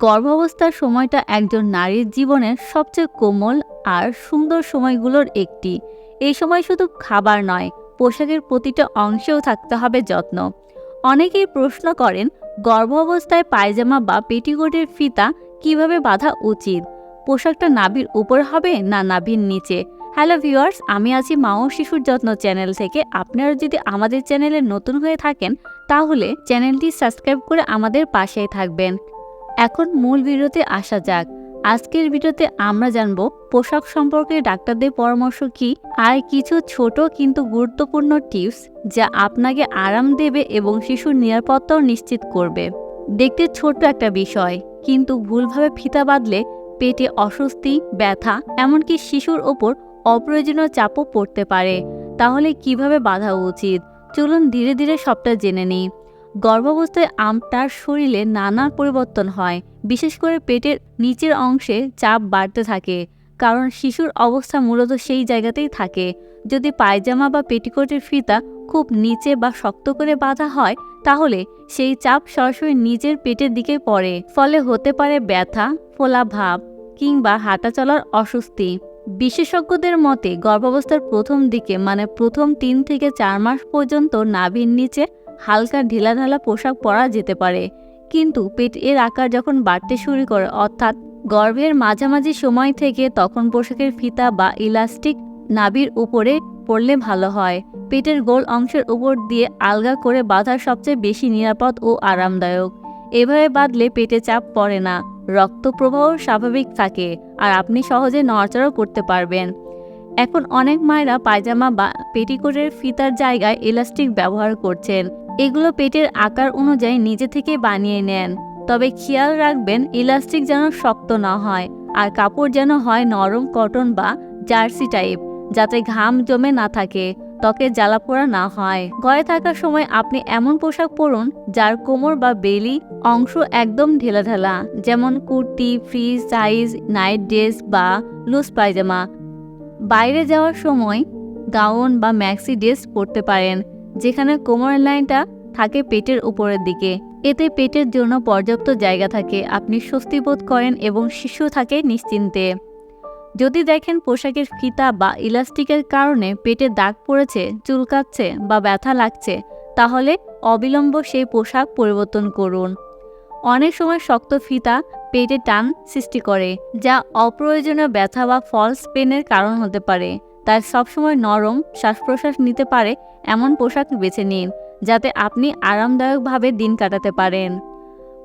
গর্ভাবস্থার সময়টা একজন নারীর জীবনের সবচেয়ে কোমল আর সুন্দর সময়গুলোর একটি। এই সময় শুধু খাবার নয়, পোশাকের প্রতিটা অংশেও থাকতে হবে যত্ন। অনেকেই প্রশ্ন করেন, গর্ভাবস্থায় পায়জামা বা পেটিকোটের ফিতা কীভাবে বাঁধা উচিত? পোশাকটা নাভির উপর হবে না নাভির নিচে? হ্যালো ভিউয়ার্স, আমি আছি মা ও শিশুর যত্ন চ্যানেল থেকে। আপনারা যদি আমাদের চ্যানেলে নতুন হয়ে থাকেন, তাহলে চ্যানেলটি সাবস্ক্রাইব করে আমাদের পাশেই থাকবেন। এখন মূল ভিডিওতে আসা যাক। আজকের ভিডিওতে আমরা জানব পোশাক সম্পর্কে ডাক্তারদের পরামর্শ কি আর কিছু ছোট কিন্তু গুরুত্বপূর্ণ টিপস যা আপনাকে আরাম দেবে এবং শিশুর নিরাপত্তাও নিশ্চিত করবে। দেখতে ছোট একটা বিষয়, কিন্তু ভুলভাবে ফিতা বাঁধলে পেটে অস্বস্তি, ব্যথা, এমনকি শিশুর ওপর অপ্রয়োজনীয় চাপও পড়তে পারে। তাহলে কীভাবে বাঁধা উচিত? চলুন ধীরে ধীরে সবটা জেনে নিই। গর্ভাবস্থায় আমটার শরীরে নানা পরিবর্তন হয়। বিশেষ করে পেটের নিচের অংশে চাপ বাড়তে থাকে, কারণ শিশুর অবস্থা মূলত সেই জায়গাতেই থাকে। যদি পায়জামা বা পেটিকোটের ফিতা খুব নিচে বা শক্ত করে বাঁধা হয়, তাহলে সেই চাপ সরাসরি নিজের পেটের দিকে পড়ে। ফলে হতে পারে ব্যথা, ফোলা ভাব কিংবা হাঁটা চলার অস্বস্তি। বিশেষজ্ঞদের মতে গর্ভাবস্থার প্রথম দিকে মানে প্রথম তিন থেকে চার মাস পর্যন্ত নাভির নিচে হালকা ঢিলাঢালা পোশাক পরা যেতে পারে। কিন্তু পেট এর আকার যখন বাড়তে শুরু করে, অর্থাৎ গর্ভের মাঝামাঝি সময় থেকে তখন পোশাকের ফিতা বা ইলাস্টিক নাভির উপরে পড়লে ভালো হয়। পেটের গোল অংশের উপর দিয়ে আলগা করে বাঁধার সবচেয়ে বেশি নিরাপদ ও আরামদায়ক। এভাবে বাঁধলে পেটে চাপ পড়ে না রক্ত প্রবাহ স্বাভাবিক থাকে, আর আপনি সহজে নড়াচড়াও করতে পারবেন। এখন অনেক মায়েরা পায়জামা বা পেটিকোটের ফিতার জায়গায় ইলাস্টিক ব্যবহার করছেন। এগুলো পেটের আকার অনুযায়ী নিজে থেকে বানিয়ে নেন। তবে খেয়াল রাখবেন, ইলাস্টিক যেন শক্ত না হয় আর কাপড় যেন হয় নরম কটন বা জার্সি টাইপ, যাতে ঘাম জমে না থাকে, ত্বকে জ্বালা পোড়া না হয়। ঘরে থাকার সময় আপনি এমন পোশাক পরুন যার কোমর বা বেলি অংশ একদম ঢেলাঢালা, যেমন kurti free size night dress বা লুজ পায়জামা। বাইরে যাওয়ার সময় গাউন বা ম্যাক্সি ড্রেস পরতে পারেন। যেখানে কোমরের লাইনটা থাকে পেটের উপরের দিকে। এতে পেটের জন্য পর্যাপ্ত জায়গা থাকে। আপনি স্বস্তি বোধ করেন এবং শিশু থাকে নিশ্চিন্তে। যদি দেখেন পোশাকের ফিতা বা ইলাস্টিকের কারণে পেটে দাগ পড়েছে চুলকাচ্ছে বা ব্যথা লাগছে, তাহলে অবিলম্ব সেই পোশাক পরিবর্তন করুন। অনেক সময় শক্ত ফিতা পেটে টান সৃষ্টি করে, যা অপ্রয়োজনীয় ব্যথা বা ফলস পেনের কারণ হতে পারে। তাই সবসময় নরম শ্বাস প্রশ্বাস নিতে পারে এমন পোশাক বেছে নিন, যাতে আপনি আরামদায়কভাবে দিন কাটাতে পারেন।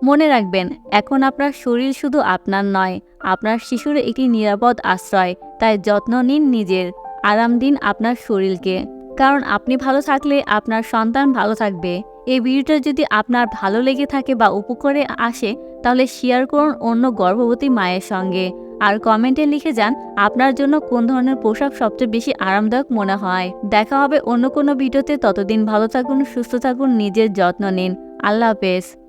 মনে রাখবেন, এখন আপনার শরীর শুধু আপনার নয়, আপনার শিশুর একটি নিরাপদ আশ্রয়, তাই যত্ন নিন নিজের, আরাম দিন আপনার শরীরকে। কারণ আপনি ভালো থাকলে আপনার সন্তান ভালো থাকবে। এই ভিডিওটা যদি আপনার ভালো লেগে থাকে বা উপকারে আসে, তাহলে শেয়ার করুন অন্য গর্ভবতী মায়ের সঙ্গে। আর কমেন্টে লিখে যান, আপনার জন্য কোন ধরনের পোশাক সবচেয়ে বেশি আরামদায়ক মনে হয়। দেখা হবে অন্য কোনো ভিডিওতে, ততদিন ভালো থাকুন, সুস্থ থাকুন, নিজের যত্ন নিন। আল্লাহ হাফেজ।